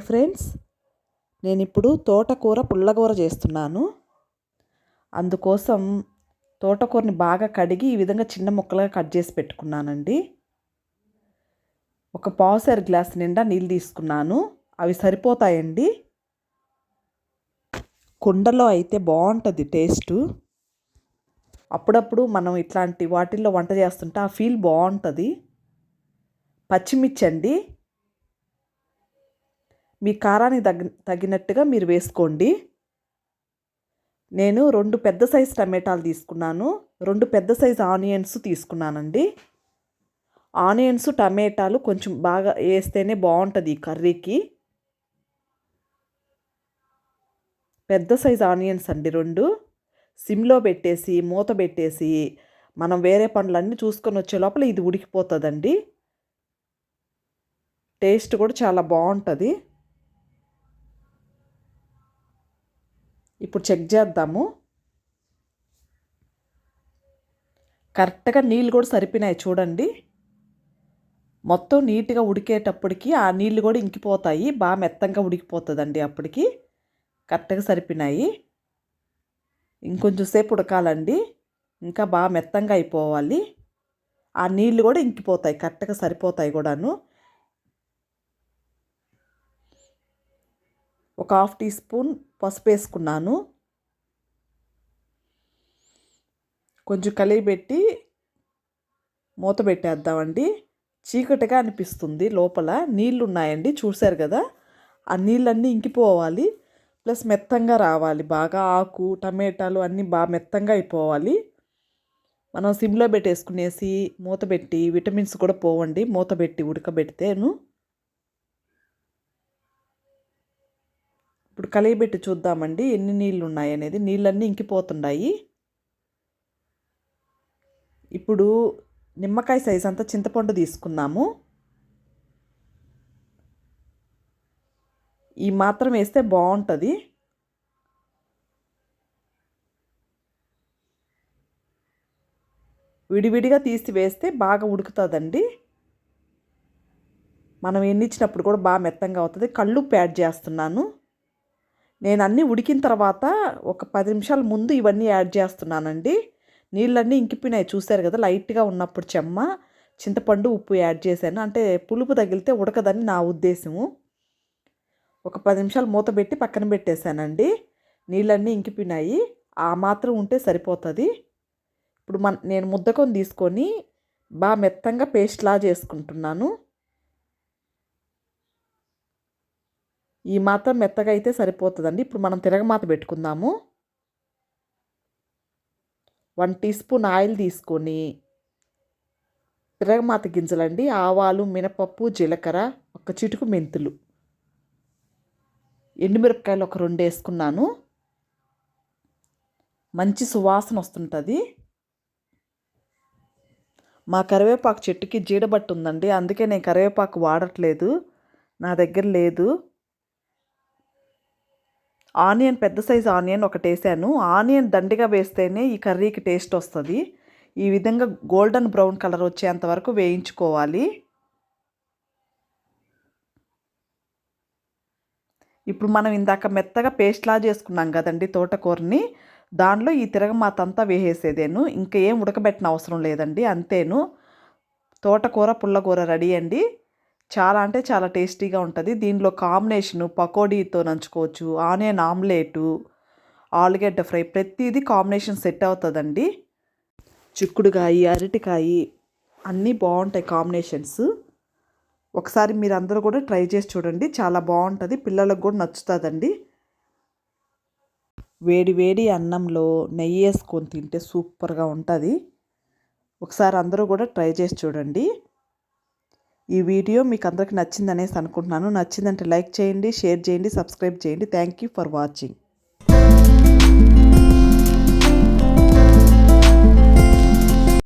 Hi friends. నేను ఇప్పుడు తోటకూర పుల్లకూర చేస్తున్నాను. అందుకోసం తోటకూరని బాగా కడిగి ఈ విధంగా చిన్న ముక్కలుగా కట్ చేసి పెట్టుకున్నానండి. ఒక పాసర్ గ్లాస్ నిండా నీళ్ళు తీసుకున్నాను. అవి సరిపోతాయండి. కుండలో అయితే బాగుంటుంది టేస్టు. అప్పుడప్పుడు మనం ఇట్లాంటి వాటిల్లో వంట చేస్తుంటే ఆ ఫీల్ బాగుంటుంది. పచ్చిమిర్చి అండి మీ కారానికి తగ్గ తగినట్టుగా మీరు వేసుకోండి. నేను రెండు పెద్ద సైజు టమాటాలు తీసుకున్నాను. రెండు పెద్ద సైజు ఆనియన్స్ తీసుకున్నానండి. ఆనియన్స్ టమాటాలు కొంచెం బాగా వేస్తేనే బాగుంటుంది ఈ కర్రీకి. పెద్ద సైజు ఆనియన్స్ అండి రెండు. సిమ్లో పెట్టేసి మూత పెట్టేసి మనం వేరే పండ్లన్నీ చూసుకొని వచ్చే లోపల ఇది ఉడికిపోతుందండి. టేస్ట్ కూడా చాలా బాగుంటుంది. ఇప్పుడు చెక్ చేద్దాము. కరెక్ట్గా నీళ్ళు కూడా సరిపోయినాయి చూడండి. మొత్తం నీట్గా ఉడికేటప్పటికి ఆ నీళ్ళు కూడా ఇంకిపోతాయి. బాగా మెత్తంగా ఉడికిపోతుందండి అప్పటికి. కరెక్ట్గా సరిపోయినాయి. ఇంకొంచెం సేపు ఉడకాలండి. ఇంకా బాగా మెత్తంగా అయిపోవాలి. ఆ నీళ్ళు కూడా ఇంకిపోతాయి. కరెక్ట్గా సరిపోతాయి కూడాను. ఒక హాఫ్ టీ స్పూన్ పసుపు వేసుకున్నాను కొంచెం కలిగి పెట్టి మూత పెట్టేద్దామండి. చీకటిగా అనిపిస్తుంది లోపల. నీళ్ళు ఉన్నాయండి చూశారు కదా? ఆ నీళ్ళన్నీ ఇంకిపోవాలి. ప్లస్ మెత్తంగా రావాలి. బాగా ఆకు టమాటాలు అన్నీ బాగా మెత్తంగా అయిపోవాలి. మనం సిమ్లో పెట్టేసుకునేసి మూత పెట్టి విటమిన్స్ కూడా పోవండి. మూత పెట్టి ఉడకబెడితేను. ఇప్పుడు కలిగిపెట్టి చూద్దామండి. ఎన్ని నీళ్ళు ఉన్నాయి అనేది. నీళ్ళన్నీ ఇంకిపోతున్నాయి ఇప్పుడు నిమ్మకాయ సైజ్ అంతా చింతపండు తీసుకున్నాము. ఈ మాత్రం వేస్తే బాగుంటుంది. విడివిడిగా తీసి వేస్తే బాగా ఉడుకుతుందండి. మనం ఎన్నిచ్చినప్పుడు కూడా బాగా మెత్తంగా అవుతుంది. కళ్ళు యాడ్ చేస్తున్నాను. నేను అన్నీ ఉడికిన తర్వాత ఒక పది నిమిషాల ముందు ఇవన్నీ యాడ్ చేస్తున్నానండి. నీళ్ళన్నీ ఇంకిపోయినాయి. చూశారు కదా లైట్గా ఉన్నప్పుడు చెమ్మ చింతపండు ఉప్పు యాడ్ చేశాను. అంటే పులుపు తగిలితే ఉడకదని నా ఉద్దేశము. ఒక పది నిమిషాలు మూత పెట్టి పక్కన పెట్టేశానండి. నీళ్ళన్నీ ఇంకిపోయినాయి. ఆ మాత్రం ఉంటే సరిపోతుంది. ఇప్పుడు మన నేను ముద్దకొని తీసుకొని బాగా మెత్తంగా పేస్ట్లా చేసుకుంటున్నాను. ఈ మాత్రం మెత్తగా అయితే సరిపోతుందండి. ఇప్పుడు మనం తిరగమాత పెట్టుకుందాము. వన్ టీ స్పూన్ ఆయిల్ తీసుకొని తిరగమాత గింజలండి. ఆవాలు మినపప్పు జీలకర్ర ఒక చిటుకు మెంతులు. ఎండుమిరపకాయలు ఒక రెండు వేసుకున్నాను. మంచి సువాసన వస్తుంటుంది. మా కరివేపాకు చెట్టుకి జీడబట్టు ఉందండి. అందుకే నేను కరివేపాకు వాడట్లేదు. నా దగ్గర లేదు. ఆనియన్ పెద్ద సైజు ఆనియన్ ఒకటి వేసాను ఆనియన్ దండిగా వేస్తేనే ఈ కర్రీకి టేస్ట్ వస్తుంది. ఈ విధంగా గోల్డెన్ బ్రౌన్ కలర్ వచ్చేంత వరకు వేయించుకోవాలి. ఇప్పుడు మనం ఇందాక మెత్తగా పేస్ట్లా చేసుకున్నాం కదండి తోటకూరని. దానిలో ఈ తిరగమాత అంతా వేసేసేదేను. ఇంకా ఏం ఉడకబెట్టిన అవసరం లేదండి అంతేను. తోటకూర పుల్లకూర రెడీ అండి. చాలా అంటే చాలా టేస్టీగా ఉంటుంది. దీనిలో కాంబినేషను పకోడీతో నంచుకోవచ్చు ఆనియన్ ఆమ్లెటు ఆలుగడ్డ ఫ్రై ప్రతిదీ కాంబినేషన్ సెట్ అవుతుందండి. చిక్కుడుకాయ అరటికాయ అన్నీ బాగుంటాయి కాంబినేషన్స్. ఒకసారి మీరు అందరూ కూడా ట్రై చేసి చూడండి. చాలా బాగుంటుంది. పిల్లలకు కూడా నచ్చుతుందండి. వేడి వేడి అన్నంలో నెయ్యి వేసుకొని తింటే సూపర్గా ఉంటుంది. ఒకసారి అందరూ కూడా ట్రై చేసి చూడండి. ఈ వీడియో మీకు అందరికి నచ్చిందనేసి అనుకుంటున్నాను. నచ్చిందంటే లైక్ చేయండి షేర్ చేయండి సబ్స్క్రైబ్ చేయండి. Thank you for watching